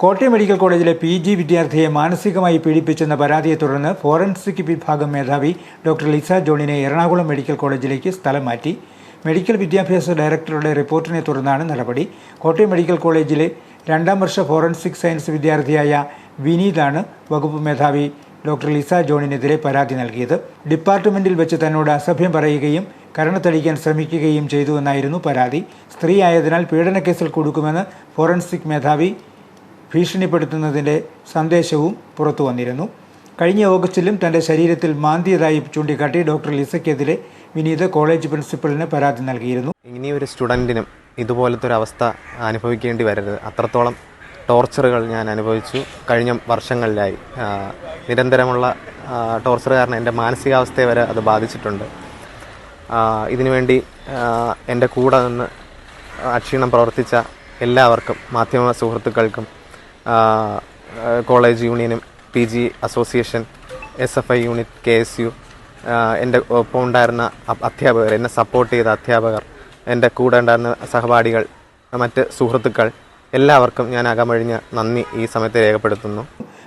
Kottayam medical കോളേജിലെ P G വിദ്യാർത്ഥിയെ മാനസികമായി പീഡിപ്പിച്ചെന്ന പരാതിയെ തുടർന്ന് ഫോറൻസിക് വിഭാഗം മേധാവി ഡോക്ടർ ലിസ ജോണിനെ എറണാകുളം മെഡിക്കൽ കോളേജിലേക്ക് സ്ഥലം മാറ്റി. മെഡിക്കൽ വിദ്യാഭ്യാസ ഡയറക്ടറുടെ റിപ്പോർട്ടിനെ തുടർന്നാണ് നടപടി. കോട്ടയം മെഡിക്കൽ കോളേജിലെ രണ്ടാം വർഷ ഫോറൻസിക് സയൻസ് വിദ്യാർത്ഥിയായ വിനീതാണ് വകുപ്പ് മേധാവി ഡോക്ടർ ലിസ ജോണിനെതിരെ പരാതി നൽകിയത്. ഡിപ്പാർട്ട്മെന്റിൽ വെച്ച് തന്നോട് അസഭ്യം പറയുകയും കരണത്തടിക്കാൻ ശ്രമിക്കുകയും ചെയ്തുവെന്നായിരുന്നു പരാതി. സ്ത്രീ ആയതിനാൽ പീഡനക്കേസിൽ കൊടുക്കുമെന്ന് ഫോറൻസിക് മേധാവി ഭീഷണിപ്പെടുത്തുന്നതിന്റെ സന്ദേശവും പുറത്തു വന്നിരുന്നു. കഴിഞ്ഞ ഓഗസ്റ്റിലും തന്റെ ശരീരത്തിൽ മാന്തിയതായി ചൂണ്ടിക്കാട്ടി ഡോക്ടർ ലിസയ്ക്കെതിരെ വിനീത കോളേജ് പ്രിൻസിപ്പലിന് പരാതി നൽകിയിരുന്നു. ഇനി ഒരു സ്റ്റുഡന്റിനും ഇതുപോലത്തെ ഒരു അവസ്ഥ അനുഭവിക്കേണ്ടി വരരുത്. അത്രത്തോളം ടോർച്ചറുകൾ ഞാൻ അനുഭവിച്ചു. കഴിഞ്ഞ വർഷങ്ങളിലായി. നിരന്തരമുള്ള ടോർച്ചർ കാരണം എന്റെ മാനസികാവസ്ഥയെ വരെ അത് ബാധിച്ചിട്ടുണ്ട്. ഇതിനുവേണ്ടി എന്റെ കൂടെ നിന്ന് അക്ഷീണം പ്രവർത്തിച്ച എല്ലാവർക്കും മാധ്യമ സുഹൃത്തുക്കൾക്കും കോളേജ് യൂണിയനും P G association S F I unit K S U എന്റെ ഒപ്പം ഉണ്ടായിരുന്ന അധ്യാപകർ എന്നെ സപ്പോർട്ട് ചെയ്ത അധ്യാപകർ എന്റെ കൂടെ ഉണ്ടായിരുന്ന സഹപാഠികൾ മറ്റ് സുഹൃത്തുക്കൾ എല്ലാവർക്കും ഞാൻ അകമഴിഞ്ഞ നന്ദി ഈ സമയത്ത് രേഖപ്പെടുത്തുന്നു.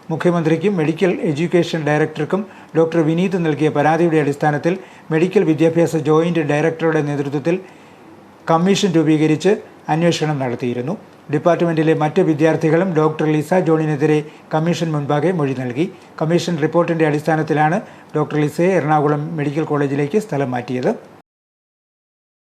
മുഖ്യമന്ത്രിക്കും മെഡിക്കൽ എഡ്യൂക്കേഷൻ ഡയറക്ടർക്കും ഡോക്ടർ വിനീത് നൽകിയ പരാതിയുടെ അടിസ്ഥാനത്തിൽ മെഡിക്കൽ വിദ്യാഭ്യാസ ജോയിന്റ് ഡയറക്ടറുടെ നേതൃത്വത്തിൽ കമ്മീഷൻ രൂപീകരിച്ച് അന്വേഷണം നടത്തിയിരുന്നു. ഡിപ്പാർട്ട്മെന്റിലെ മറ്റ് വിദ്യാർത്ഥികളും ഡോക്ടർ ലിസ ജോണിനെതിരെ കമ്മീഷൻ മുൻപാകെ മൊഴി നൽകി. കമ്മീഷൻ റിപ്പോർട്ടിന്റെ അടിസ്ഥാനത്തിലാണ് ഡോക്ടർ ലിസയെ എറണാകുളം മെഡിക്കൽ കോളേജിലേക്ക് സ്ഥലം മാറ്റിയത്.